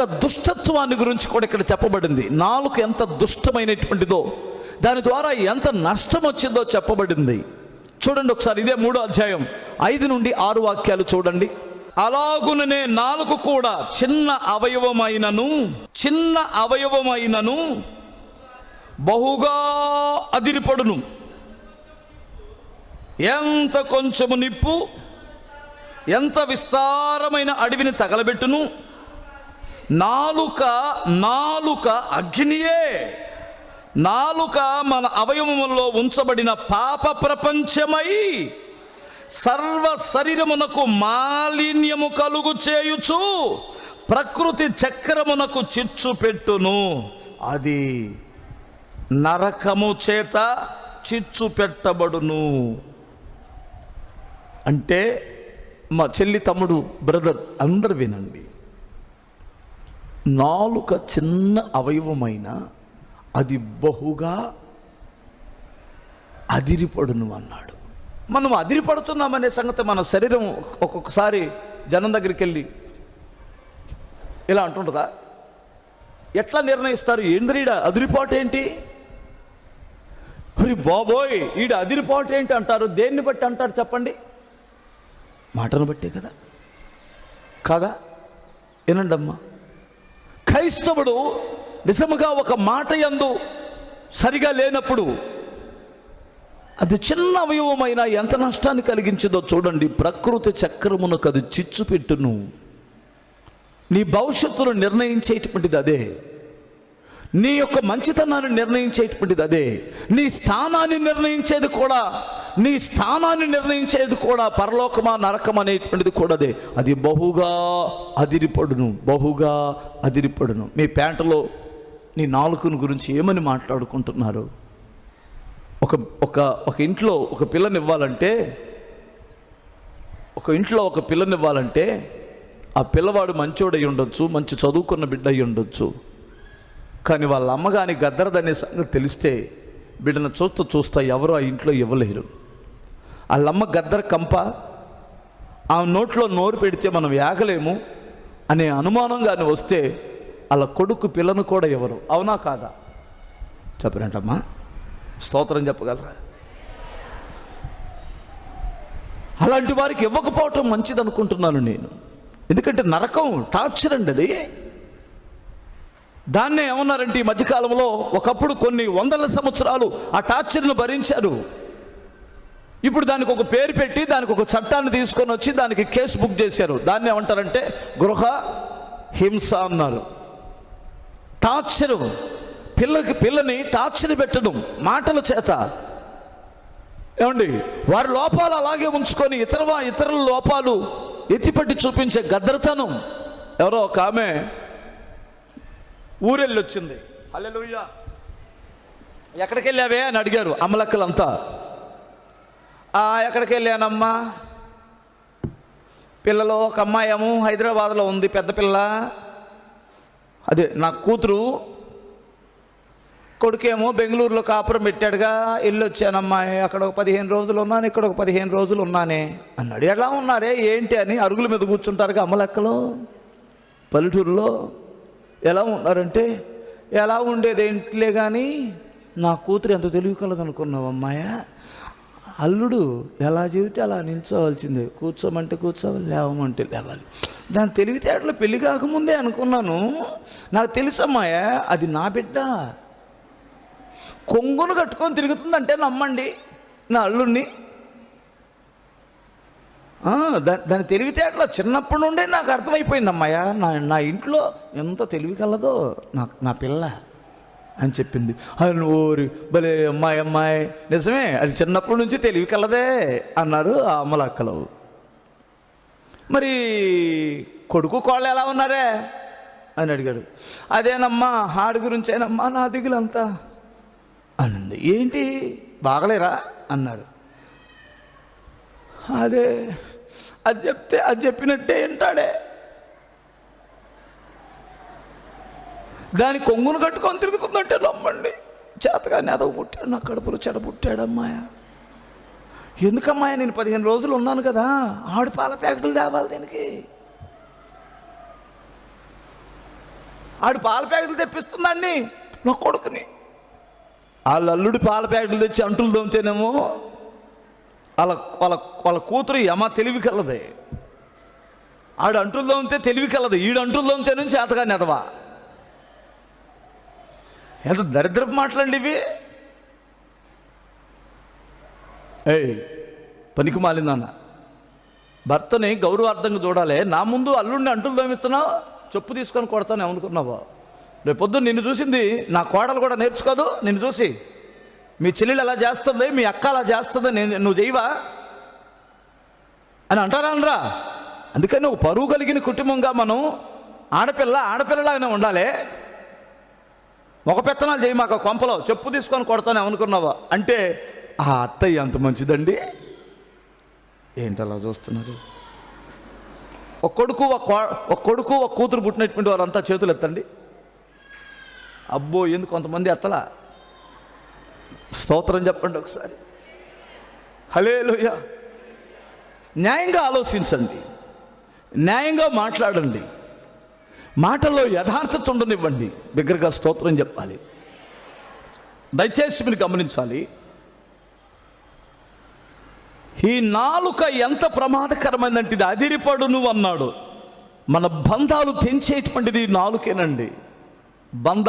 యొక్క దుష్టత్వాన్ని గురించి కూడా ఇక్కడ చెప్పబడింది. నాలుక ఎంత దుష్టమైనటువంటిదో దాని ద్వారా ఎంత నష్టం వచ్చిందో చెప్పబడింది. చూడండి ఒకసారి ఇదే మూడో అధ్యాయం. ఐదు నుండి ఆరు వాక్యాలు చూడండి. అలాగుననే నాలుగు కూడా చిన్న అవయవమైనను చిన్న అవయవమైనను బహుగా అదిరిపడును. ఎంత కొంచెము నిప్పు ఎంత విస్తారమైన అడవిని తగలబెట్టును నాలుక నాలుక అగ్నియే. నాలుక మన అవయవములో ఉంచబడిన పాప ప్రపంచమై సర్వ శరీరమునకు మాలిన్యము కలుగు చేయుచు ప్రకృతి చక్రమునకు చిచ్చు పెట్టును. అది నరకము చేత చిచ్చు పెట్టబడును. అంటే మా చెల్లి తమ్ముడు బ్రదర్ అందరు వినండి. నాలుక చిన్న అవయవమైన అది బహుగా అదిరిపడును అన్నాడు. మనం అదిరిపడుతున్నామనే సంగతి మన శరీరం ఒక్కొక్కసారి జనం దగ్గరికి వెళ్ళి ఇలా అంటుంటుందా? ఎట్లా నిర్ణయిస్తారు? ఏంద్రీడ అదిరిపాటు ఏంటి మరి బాబోయ్ ఈడ అదిరిపాటు ఏంటి అంటారు? దేన్ని బట్టి అంటారు చెప్పండి? మాటను బట్టే కదా? కాదా? వినండి అమ్మా క్రైస్తవుడు నిజముగా ఒక మాట యందు సరిగా లేనప్పుడు అది చిన్న అవయవమైన ఎంత నష్టాన్ని కలిగించిందో చూడండి. ప్రకృతి చక్రమునకు అది చిచ్చు పెట్టును. నీ భవిష్యత్తును నిర్ణయించేటువంటిది అదే. నీ యొక్క మంచితనాన్ని నిర్ణయించేటువంటిది అదే. నీ స్థానాన్ని నిర్ణయించేది కూడా నీ స్థానాన్ని నిర్ణయించేది కూడా పరలోకమా నరకం అనేటువంటిది కూడాదే అది. బహుగా అదిరిపడును బహుగా అదిరిపడును. మీ పేటలో నీ నాలుకను గురించి ఏమని మాట్లాడుకుంటున్నారు? ఒక ఒక ఒక ఇంట్లో ఒక పిల్లనివ్వాలంటే ఒక ఇంట్లో ఒక పిల్లనివ్వాలంటే ఆ పిల్లవాడు మంచోడై ఉండొచ్చు మంచి చదువుకున్న బిడ్డ అయి ఉండొచ్చు. కానీ వాళ్ళ అమ్మగాని గద్దరదనే సంగతి తెలిస్తే బిడ్డను చూస్తూ చూస్తా ఎవరు ఆ ఇంట్లో ఇవ్వలేరు. వాళ్ళమ్మ గద్దర కంప ఆ నోట్లో నోరు పెడితే మనం యాగలేము అనే అనుమానం కానీ వస్తే వాళ్ళ కొడుకు పిల్లను కూడా ఎవరు? అవునా కాదా? చెప్పరేంటమ్మా? స్తోత్రం చెప్పగలరా? అలాంటి వారికి ఇవ్వకపోవటం మంచిది అనుకుంటున్నాను నేను. ఎందుకంటే నరకం టార్చర్ అండి అది. దాన్నే ఏమన్నారంటే ఈ మధ్యకాలంలో ఒకప్పుడు కొన్ని వందల సంవత్సరాలు ఆ టార్చర్ను భరించారు. ఇప్పుడు దానికి ఒక పేరు పెట్టి దానికి ఒక చట్టాన్ని తీసుకొని వచ్చి దానికి కేసు బుక్ చేశారు. దాన్ని ఏమంటారంటే గృహ హింస అన్నారు. టార్చరు. పిల్లకి పిల్లని టార్చర్ పెట్టడం మాటల చేత. ఏమండి? వారి లోపాలు అలాగే ఉంచుకొని ఇతర ఇతరుల లోపాలు ఎత్తిపట్టి చూపించే గద్రతనం ఎవరో ఒక ఆమె ఊరెళ్ళొచ్చింది. అల్లెలుయ్యా ఎక్కడికి వెళ్ళావే అని అడిగారు అమ్మలక్కలంతా ఎక్కడికి వెళ్ళానమ్మా? పిల్లలు ఒక అమ్మాయి ఏమో హైదరాబాద్లో ఉంది పెద్ద పిల్ల. అదే నా కూతురు కొడుకేమో బెంగళూరులో కాపురం పెట్టాడుగా. వెళ్ళి వచ్చానమ్మా అక్కడ ఒక పదిహేను రోజులు ఉన్నాను ఇక్కడ ఒక పదిహేను రోజులు ఉన్నానే. అన్నాడు ఎలా ఉన్నారే ఏంటి అని అరుగుల మీద కూర్చుంటారుగా అమ్మలక్కలు పల్లెటూరులో ఎలా ఉన్నారంటే ఎలా ఉండేది ఏంటిలే కానీ నా కూతురు ఎంత తెలివి కలదనుకున్నావు అమ్మాయ అల్లుడు ఎలా చెబితే అలా నిల్చోవాల్సిందే. కూర్చోమంటే కూర్చోవాలి లేవమంటే లేవాలి. దాని తెలివితేటలు పెళ్ళి కాకముందే అనుకున్నాను. నాకు తెలుసమ్మా అది నా బిడ్డ. కొంగును కట్టుకొని తిరుగుతుందంటే నమ్మండి నా అల్లుడిని దా- దాని తెలివితేటలో చిన్నప్పటి నుండే నాకు అర్థమైపోయింది అమ్మాయ నా నా ఇంట్లో ఎంత తెలివి కలదో నా నా పిల్ల. అని చెప్పింది. అని ఓరి భలే అమ్మాయి అమ్మాయి. నిజమే అది చిన్నప్పటి నుంచి తెలివి కలదే అన్నారు ఆ అమ్మలక్కలు మరి కొడుకు కోళ్ళు ఎలా ఉన్నారే? అని అడిగాడు. అదేనమ్మా హాడు గురించేనమ్మా నా దిగులంతా. అనింది. ఏంటి? బాగలేరా? అన్నారు. అదే అది చెప్తే అది చెప్పినట్టే వింటాడే. దాని కొంగును కట్టుకొని తిరుగుతుందంటే నమ్మండి. చేతగా నెదవ పుట్టాడు నా కడుపులో చెడ పుట్టాడమ్మాయ ఎందుకమ్మాయ నేను పదిహేను రోజులు ఉన్నాను కదా ఆడు పాల ప్యాకెట్లు తేవాలి దీనికి. ఆడు పాల ప్యాకెట్లు తెప్పిస్తుందండి నా కొడుకుని. వాళ్ళ అల్లుడి పాల ప్యాకెట్లు తెచ్చి అంటులు దొమ్మితేనేమో వాళ్ళ వాళ్ళ వాళ్ళ కూతురు యమ తెలివి కలదే. ఆడు అంటులు దొమ్మితే తెలివి కలదు ఈడు అంటులు దొమ్మితే నుంచి చేతగా నెదవా ఎంత దరిద్రపు మాటలండి ఇవి. ఏయ్ పనికి మాలిందన్న భర్తని గౌరవార్థంగా చూడాలి. నా ముందు అల్లుడిని అంటులు దోమిస్తున్నావు చెప్పు తీసుకొని కొడతాను ఏమనుకున్నావా. రేపొద్దు నిన్ను చూసింది నా కోడలు కూడా నేర్చుకోదు నిన్ను చూసి. మీ చెల్లెలు అలా చేస్తుంది మీ అక్క అలా చేస్తుంది నేను నువ్వు చేయవా? అని అంటారా అనరా? అందుకని ఒక పరువు కలిగిన కుటుంబంగా మనం ఆడపిల్ల ఆడపిల్లలాగానే ఉండాలి. ఒక పెత్తనాలు చేయి మాకు కొంపలో. చెప్పు తీసుకొని కొడతానే అనుకున్నావా? అంటే ఆ అత్తయ్య అంత మంచిదండి. ఏంటి అలా చూస్తున్నారు? ఒక కొడుకు ఒక కో- ఒక కొడుకు ఒక కూతురు పుట్టినటువంటి వారంతా చేతులు ఎత్తండి. అబ్బో ఎందుకు కొంతమంది ఎత్తలా? స్తోత్రం చెప్పండి ఒకసారి. హలే న్యాయంగా ఆలోచించండి. న్యాయంగా మాట్లాడండి. మాటల్లో యథార్థత ఉండనివ్వండి. బిగ్గరగా స్తోత్రం చెప్పాలి. దయచేసి మీరు గమనించాలి. ఈ నాలుక ఎంత ప్రమాదకరమైందంటే ఇది నువ్వు అన్నాడు. మన బంధాలు తెంచేటువంటిది నాలుకేనండి. బంధాలు